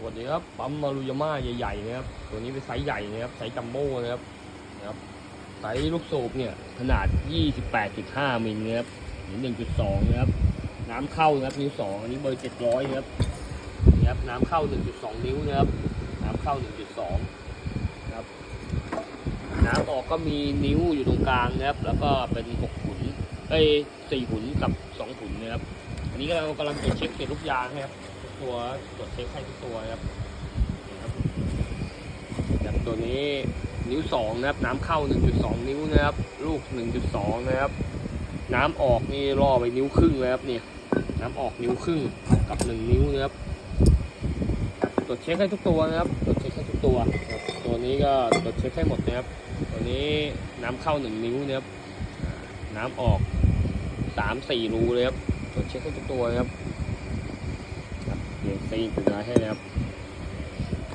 สวัสดีครับปั๊มมารุยาม่าใหญ่ๆนะครับตัวนี้เป็นไซส์ใหญ่นะครับไซส์จัมโบ้นะครับนะครับไซส์ลูกสูบเนี่ยขนาด 28.5 มิลนะครับหรือ 1.2 นะครับ น้ำเข้านะครับนิ้ว2อันนี้เบอร์ 700นะครับนะครับน้ำเข้า 1.2 นิ้วนะครับน้ำเข้า 1.2นะครับน้ำออกก็มีนิ้วอยู่ตรงกลางนะครับ แล้วก็เป็น6ขุนเอ้ย4ขุนกับ 2 ขุนนะครับ อันนี้เรากำลังตรวจเช็คเสร็จลูกยางนะครับ ตัวตรวจเช็คให้ทุกตัวนะครับครับแบบตัวนี้นิ้วสองนะครับ น้ำเข้า 1.2 นิ้วนะครับ ลูก 1.2 นะครับ น้ำออกนี่ล่อไปนิ้วครึ่งเลยครับนี่น้ำออกนิ้วครึ่งกับ 1 นิ้วนะครับตรวจเช็คให้ทุกตัวนะครับตรวจเช็คให้ทุกตัว ตัวนี้ก็ตรวจเช็คให้หมดนะครับ ตัวนี้น้ำเข้า 1 นิ้วนะครับ น้ำออก 3-4 รูเลยครับตรวจเช็คให้ทุกตัวนะครับ ครับเดี๋ยวซีนติดมาให้นะครับ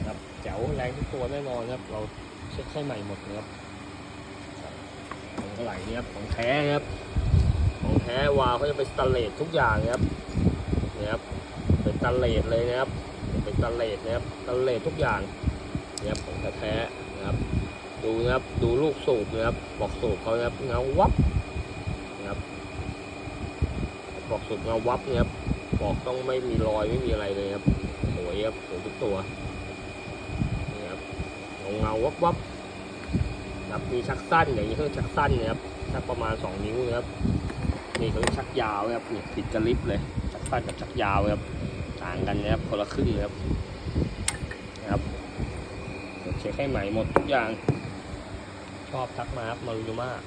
ครับแจ๋วแรงทุกตัวแน่นอนครับ เราเช็คให้ใหม่หมดนะครับครับของไหร่เนี่ยครับของแท้ครับของแท้วาวเขาจะเป็นสแตนเลสทุกอย่างครับนี่ยครับเป็นสแตนเลสเลยนะครับ เป็นสแตนเลสนะครับสแตนเลสทุกอย่างนี่ยครับของแท้นะครับ ดูนะครับดูลูกสูบนะครับบอกสูบเขานะครับเงาวับนะครับบอกสุดเงาวับนี่ยครับ บอกต้องไม่มีรอยไม่มีอะไรเลยครับสวยครับสวยทุกตัวนี่ครับเงาเงาวับวับครับมีชักสั้นอย่างนี้เขาเรียกชักสั้นนะครับชักประมาณ 2 นิ้วนะครับนี่เขาเรียกชักยาวนะครับนี่ผิดกระลิบเลยชักสั้นกับชักยาวครับต่างกันนะครับคนละครึ่งนะครับนะครับเช็คให้ใหม่หมดทุกอย่าง ชอบทักมาครับมารุยมาก